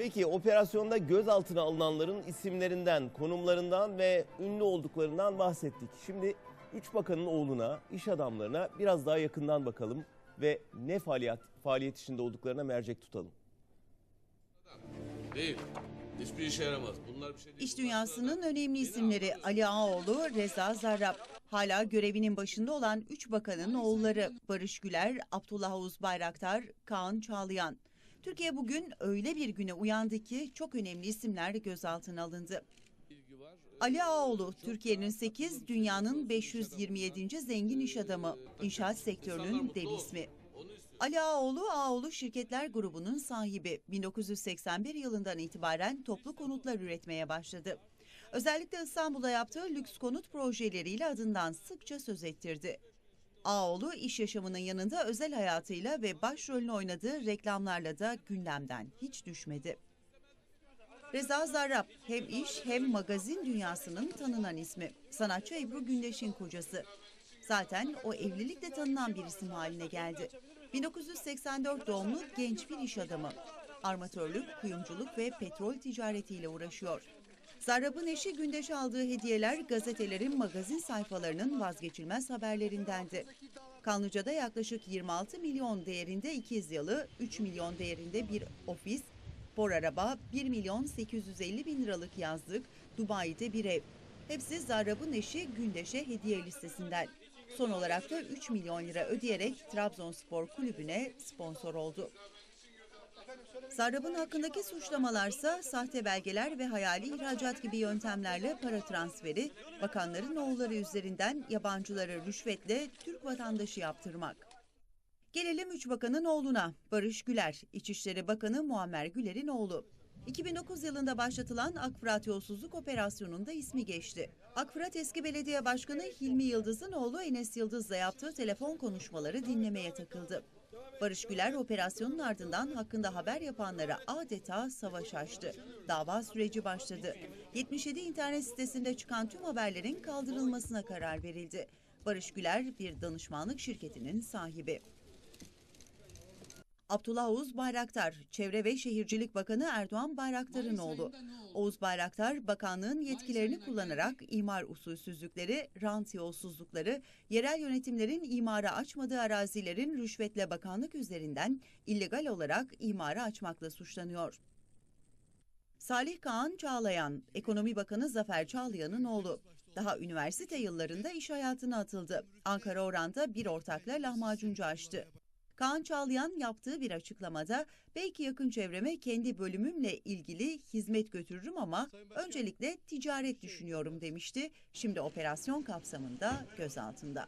Peki operasyonda gözaltına alınanların isimlerinden, konumlarından ve ünlü olduklarından bahsettik. Şimdi üç bakanın oğluna, iş adamlarına biraz daha yakından bakalım ve ne faaliyet, faaliyet içinde olduklarına mercek tutalım. Değil. Hiçbir işe yaramaz. Bunlar bir şey değil. İş dünyasının önemli isimleri Ali Ağaoğlu, Reza Zarrab. Hala görevinin başında olan üç bakanın oğulları Barış Güler, Abdullah Oğuz Bayraktar, Kaan Çağlayan. Türkiye bugün öyle bir güne uyandı ki çok önemli isimler gözaltına alındı. Ali Ağaoğlu, Türkiye'nin 8, dünyanın 527. zengin iş adamı, inşaat sektörünün dev ismi. Ali Ağaoğlu, Ağaoğlu Şirketler Grubu'nun sahibi. 1981 yılından itibaren toplu konutlar üretmeye başladı. Özellikle İstanbul'da yaptığı lüks konut projeleriyle adından sıkça söz ettirdi. Ağaoğlu iş yaşamının yanında özel hayatıyla ve başrolünü oynadığı reklamlarla da gündemden hiç düşmedi. Reza Zarrab hem iş hem magazin dünyasının tanınan ismi. Sanatçı Ebru Gündeş'in kocası. Zaten o evlilikle tanınan bir isim haline geldi. 1984 doğumlu genç bir iş adamı. Armatörlük, kuyumculuk ve petrol ticaretiyle uğraşıyor. Zarrab'ın eşi Gündeş'e aldığı hediyeler gazetelerin magazin sayfalarının vazgeçilmez haberlerindendi. Kanlıca'da yaklaşık 26 milyon değerinde ikiz yalı, 3 milyon değerinde bir ofis, spor araba, 1 milyon 850 bin liralık yazlık, Dubai'de bir ev. Hepsi Zarrab'ın eşi Gündeş'e hediye listesinden. Son olarak da 3 milyon lira ödeyerek Trabzonspor kulübüne sponsor oldu. Zarrab'ın hakkındaki suçlamalarsa sahte belgeler ve hayali ihracat gibi yöntemlerle para transferi, bakanların oğulları üzerinden yabancıları rüşvetle Türk vatandaşı yaptırmak. Gelelim üç bakanın oğluna. Barış Güler, İçişleri Bakanı Muammer Güler'in oğlu. 2009 yılında başlatılan Akfırat Yolsuzluk Operasyonu'nda ismi geçti. Akfırat eski belediye başkanı Hilmi Yıldız'ın oğlu Enes Yıldız'la yaptığı telefon konuşmaları dinlemeye takıldı. Barış Güler operasyonun ardından hakkında haber yapanlara adeta savaş açtı. Dava süreci başladı. 77 internet sitesinde çıkan tüm haberlerin kaldırılmasına karar verildi. Barış Güler bir danışmanlık şirketinin sahibi. Abdullah Oğuz Bayraktar, Çevre ve Şehircilik Bakanı Erdoğan Bayraktar'ın oğlu. Oğuz Bayraktar, bakanlığın yetkilerini kullanarak imar usulsüzlükleri, rant yolsuzlukları, yerel yönetimlerin imara açmadığı arazilerin rüşvetle bakanlık üzerinden illegal olarak imara açmakla suçlanıyor. Salih Kaan Çağlayan, Ekonomi Bakanı Zafer Çağlayan'ın oğlu. Daha üniversite yıllarında iş hayatına atıldı. Ankara Oran'da bir ortakla lahmacuncu açtı. Kaan Çağlayan yaptığı bir açıklamada belki yakın çevreme kendi bölümümle ilgili hizmet götürürüm ama öncelikle ticaret düşünüyorum demişti. Şimdi operasyon kapsamında gözaltında.